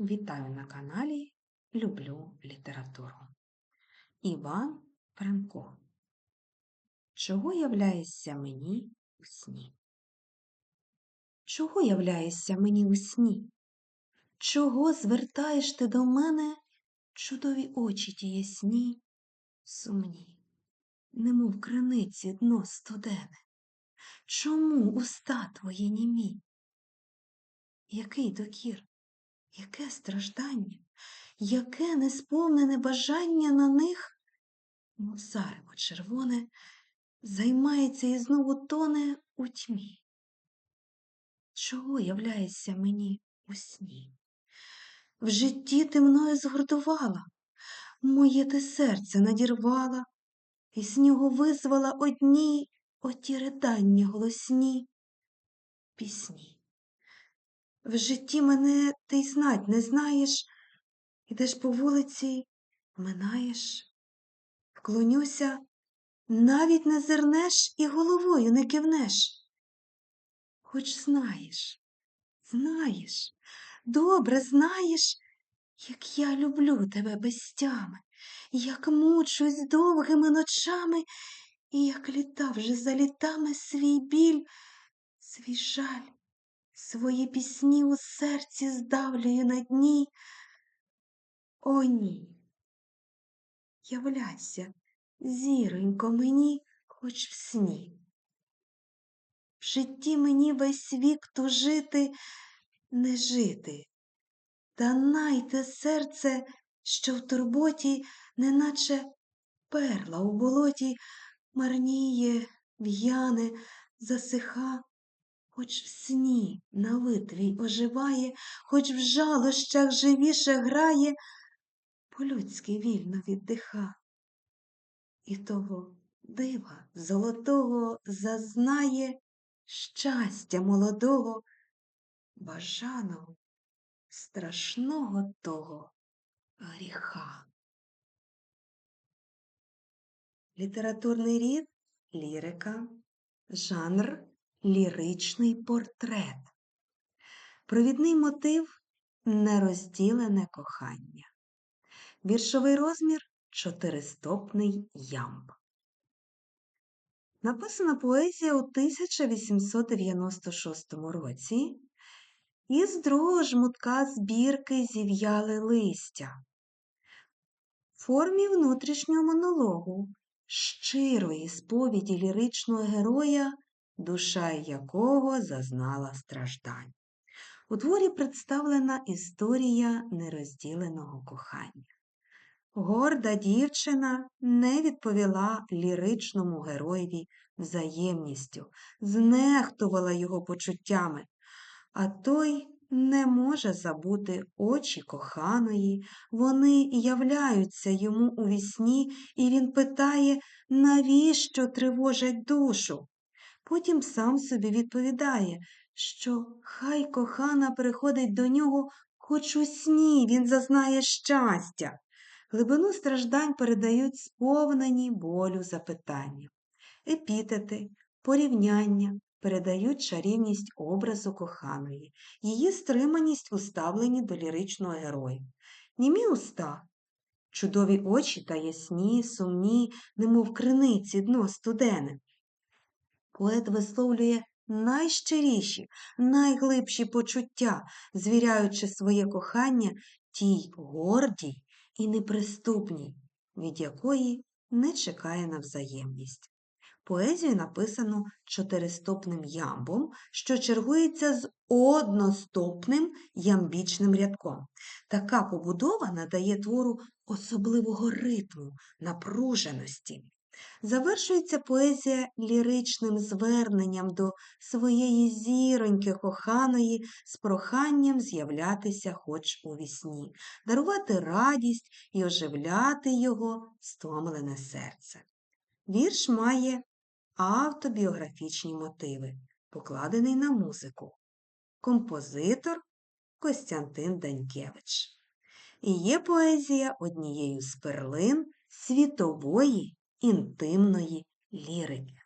Вітаю на каналі Люблю літературу. Іван Франко. Чого являєшся мені у сні? Чого являєшся мені у сні? Чого звертаєш ти до мене чудові очі ті ясні, сумні, немов криниці дно студене? Чому уста твої німі? Який докір? Яке страждання, яке несповнене бажання на них, мов червоне, займається і знову тоне у тьмі. Чого являєшся мені у сні? В житті ти мною згордувала, моє ти серце надірвала, і з нього визвала одні оті ридання голосні пісні. В житті мене ти й знать не знаєш, ідеш по вулиці, минаєш, вклонюся, навіть не зернеш і головою не кивнеш. Хоч знаєш, знаєш, добре знаєш, як я люблю тебе без тями, як мучусь довгими ночами, і як літа вже за літами свій біль, свій жаль. Свої пісні у серці здавлюю на дні. О, ні. Являйся, зіронько, мені, хоч в сні. В житті мені весь вік тужити, не жити, та найте серце, що в турботі, неначе перла у болоті, марніє, в'яне, засиха хоч в сні на витвій оживає, хоч в жалощах живіше грає, по-людськи вільно віддиха. І того дива золотого зазнає щастя молодого, бажаного, страшного того гріха. Літературний рід лірика, жанр ліричний портрет. Провідний мотив нерозділене кохання. Віршовий розмір чотиристопний ямб. Написана поезія у 1896 році із другого жмутка збірки зів'яли листя в формі внутрішнього монологу, щирої сповіді ліричного героя душа якого зазнала страждань. У творі представлена історія нерозділеного кохання. Горда дівчина не відповіла ліричному героєві взаємністю, знехтувала його почуттями, а той не може забути очі коханої, вони являються йому у вісні, і він питає, навіщо тривожать душу. Потім сам собі відповідає, що хай кохана приходить до нього, хоч у сні він зазнає щастя. Глибину страждань передають сповнені болю запитання. Епітети, порівняння передають чарівність образу коханої, її стриманість у ставленні до ліричного героя. Німі уста, чудові очі та ясні, сумні, немов криниці дно студене. Поет висловлює найщиріші, найглибші почуття, звіряючи своє кохання тій гордій і неприступній, від якої не чекає на взаємність. Поезію написано чотиристопним ямбом, що чергується з одностопним ямбічним рядком. Така побудова надає твору особливого ритму, напруженості. Завершується поезія ліричним зверненням до своєї зіроньки коханої з проханням з'являтися хоч у вісні, дарувати радість і оживляти його стомлене серце. Вірш має автобіографічні мотиви, покладений на музику. Композитор Костянтин Данькевич. І є поезія однією з перлин світової інтимної лірики.